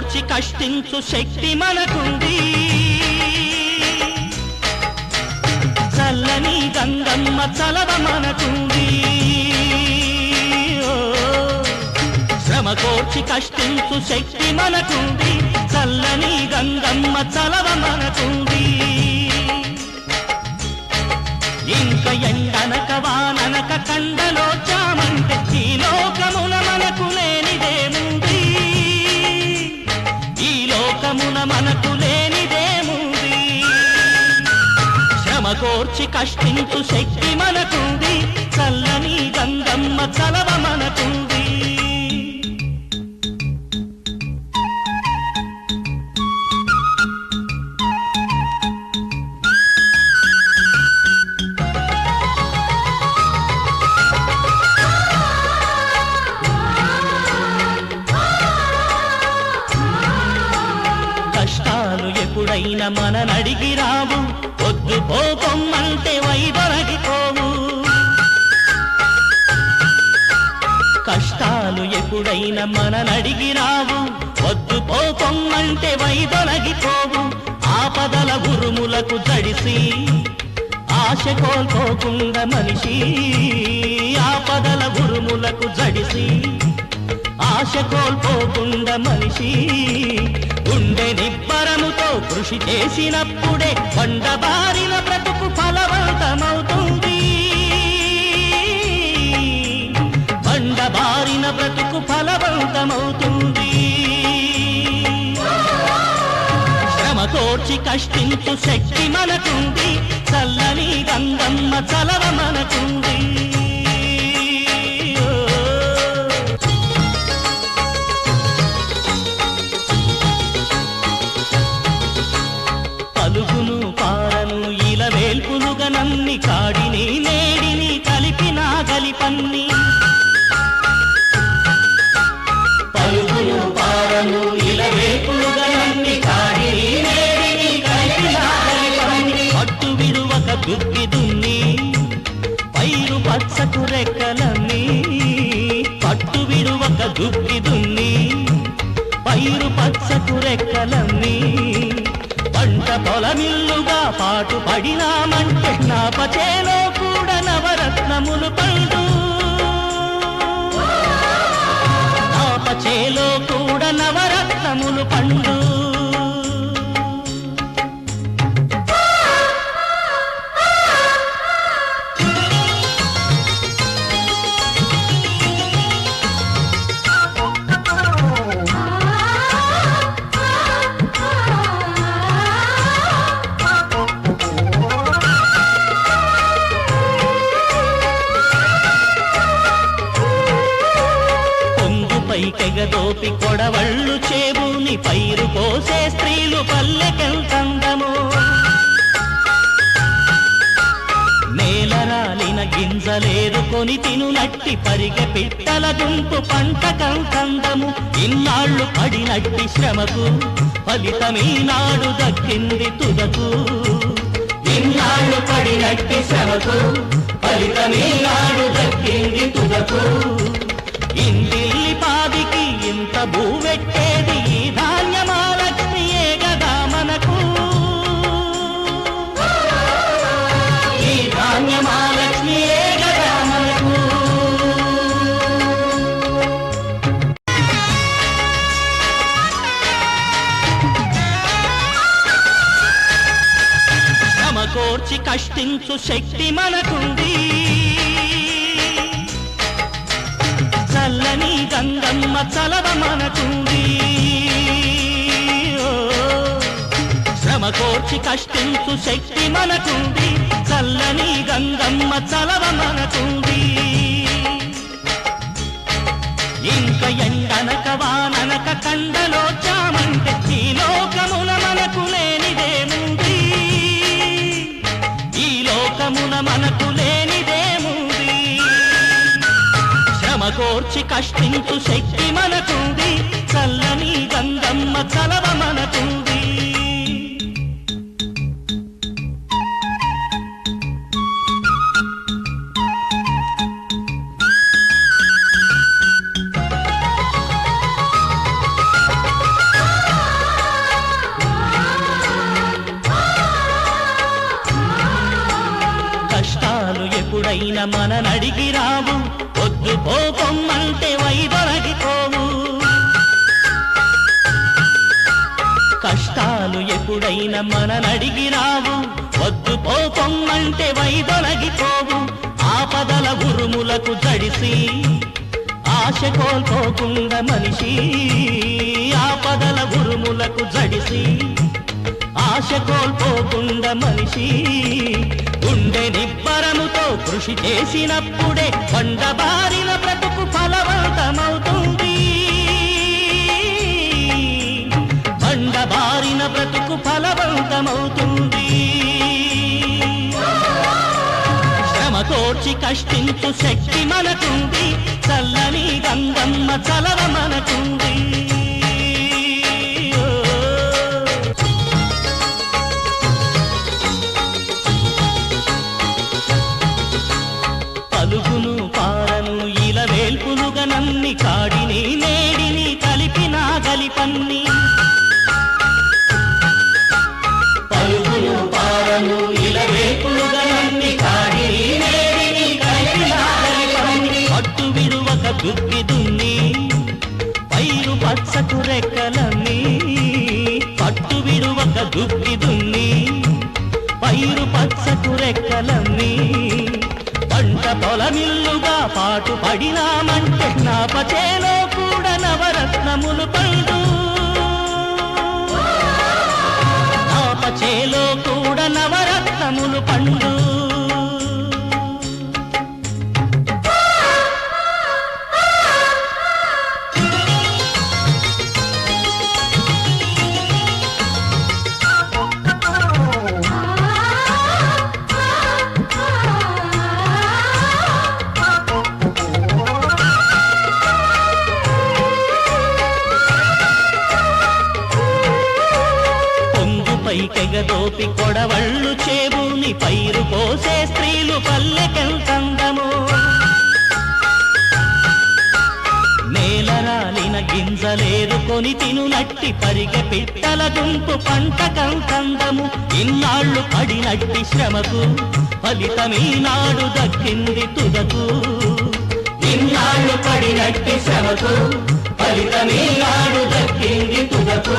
ఓర్చి కష్టించు శక్తి మనకుంది. చల్లని గంగమ్మ చలవ మనకుంది. శ్రమ కోర్చి కష్టించు శక్తి మనకుంది. చల్లని గంగమ్మ చలవ మనకుంది. ఇంక ఎండనక వాననక కండలో చామంటే ఈ లోకమున మనకు లేనిదే కాలమున మనకు లేనిదేముంది శ్రమ కోర్చి కష్టించు శక్తి మనకుంది. చల్లని గంగమ్మ చలవ మనకుంది. మన నడిగి రావు వద్దు పోకొమ్మంటే వైదొలగిపోవు కష్టాలు ఎప్పుడైనా మన నడిగి రావు వద్దు పోకొమ్మంటే వైదొలగిపోవు ఆపదల ఉరుములకు జడిసి ఆశ కోల్పోకుండా మనిషి ఆపదల ఉరుములకు జడిసి ఆశ కోల్పోకుండా మనిషి. గుండె నిబ్బరముతో కృషి చేసినప్పుడే కొండబారిన బ్రతుకు ఫలవంతమవుతుంది. బండబారిన బ్రతుకు ఫలవంతమవుతుంది. శ్రమ కోర్చి కష్టించు శక్తి మనకుంది. చల్లని గంగమ్మ చలవ మనకుంది. నన్ని కాడిని నేడిని కలిపి గలిపన్ని. పలుగును పారను కాడిని గలిపన్ని. పట్టు విడువక దుక్కి దున్ని పైరు పచ్చకు రెక్కలన్నీ. పట్టు విడువక దుక్కి దున్ని పైరు పచ్చకు రెక్కలన్నీ. పంట పొలమిల్లుగా పాటు పడినామంటే నా పచేలో కూడా నవరత్నములు పండు నా పచేలో కూడా నవరత్నములు పండు కెగదోపి కొడవళ్ళు చేబూని పైరు పోసే స్త్రీలు పల్లెకెళ్తందము నేలరాలిన గింజలేరుకొని తినునట్టి పరిగె పిట్టల గుంపు పంట కందము. ఇన్నాళ్ళు పడినట్టి శ్రమకు ఫలితమీనాడు దక్కింది తుదకు. ఇన్నాళ్ళు పడినట్టి శ్రమకు ఫలితమీనాడు దక్కింది తుదకు. ఓర్చి కష్టించు శక్తి మనకుంది. చల్లని గంగమ్మ చలవ మనకుంది. శ్రమ కోర్చి కష్టించు శక్తి మనకుంది. చల్లని గంగమ్మ చలవ మనకుంది. ఇంక ఎండనక వాననక కండలో చామంటే ఈ లోకమున మనకు లేనిదే. లోకమున మనకు లేనిదేముంది శ్రమ కోర్చి కష్టించు శక్తి మనకుంది. చల్లని గంగమ్మ చలవ మనకుంది. మన నడికి రావు పొద్దు పోకొమ్మంటే వైదొలగిపోవు కష్టాలు ఎప్పుడైనా మన నడికి రావు. వద్దు పోకొమ్మంటే వైదొలగిపోవు ఆపదల ఉరుములకు జడిసి ఆశ కోల్పోకుండా మనిషి ఆపదల ఉరుములకు జడిసి ఆశ కోల్పోకుండా మనిషి గుండె నిబ్బరముతో కృషి చేసినప్పుడే కొండబారిన బ్రతుకు ఫలవంతమవుతుంది. కొండబారిన బ్రతుకు ఫలవంతమవుతుంది. శ్రమతోర్చి కష్టించు శక్తి మనకుంది చల్లని గంగమ్మ చలవ మనకుంది. కాడిని నేడిని కలిపిన గలిపన్ని. కాడిని కలిపిన పట్టు విడువక దుక్కి దున్ని పైరు పచ్చకు రెక్కలన్నీ. పట్టు విడువక దుక్కి దున్ని పైరు పచ్చకు రెక్కలన్నీ. పంట పొలమిల్లుగా పాటు పడినామంటే నాపచేలో కూడా నవరత్నములు పండు. తెగదోపి కొడవళ్ళు చేబూని పైరు పోసే స్త్రీలు పల్లెకెంతందము నేల రాలిన గింజలేరుకొని తినునట్టి పరిగె పిట్టల గుంపు పంట కంతందము ఇన్నాళ్ళు పడినట్టి శ్రమకు ఫలితమీనాడు దక్కింది తుదకు. ఇన్నాళ్ళు పడినట్టి శ్రమకు ఫలితమీనాడు దక్కింది తుదకు.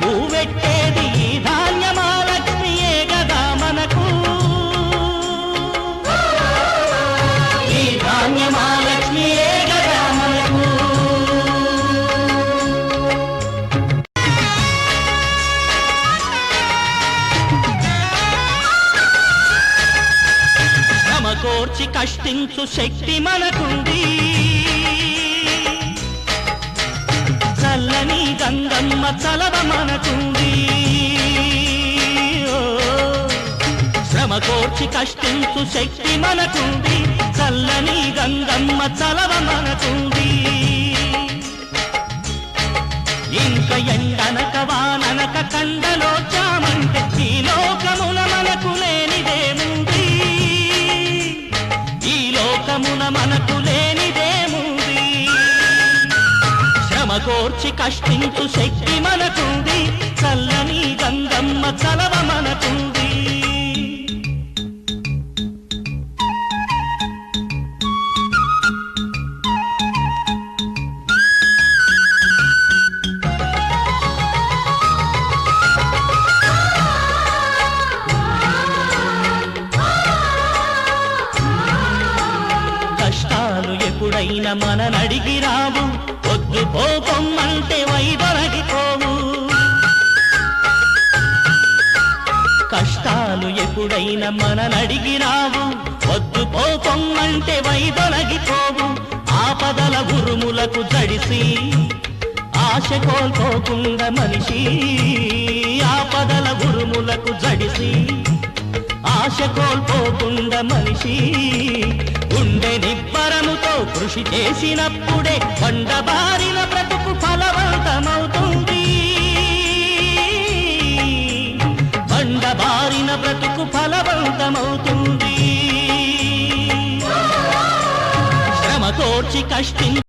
భూవెట్టేది ఈ ధాన్యమాలక్ష్మియే కదా మనకు. ఈ ధాన్యమాలక్ష్మియే కదా మనకు. శ్రమ కష్టించు శక్తి మనకుంది. చల్లని గంగమ్మ చలవ మనకుంది. శ్రమ కోర్చి కష్టించు శక్తి మనకుంది. చల్లని గంగమ్మ చలవ మనకుంది. ఇంక ఎండనక వాననక కండలో చామంటే ఈ లోకమున మనకు లేనిదేముంది ఈ లోకమున మనకు కోర్చి కష్టించు శక్తి మనకుంది. చల్లని గంగమ్మ చలవ మనకుంది. కష్టాలు ఎప్పుడైనా మన నడిగి రావు. పొద్దు పోకొమ్మంటే వైదొలగిపోవు కష్టాలు ఎప్పుడైనా మన నడిగి రావు పొద్దు పోకొమ్మంటే వైదొలగిపోవు ఆపదల ఉరుములకు జడిసి ఆశ కోల్పోకుండా మనిషి ఆపదల ఉరుములకు జడిసి ఆశ కోల్పోకుండా మనిషి గుండె నిబ్బరముతో కృషి చేసినప్పుడే కొండబారిన బ్రతుకు ఫలవంతమవుతుంది. కొండబారిన బ్రతుకు ఫలవంతమవుతుంది. శ్రమ కోర్చి కష్టించి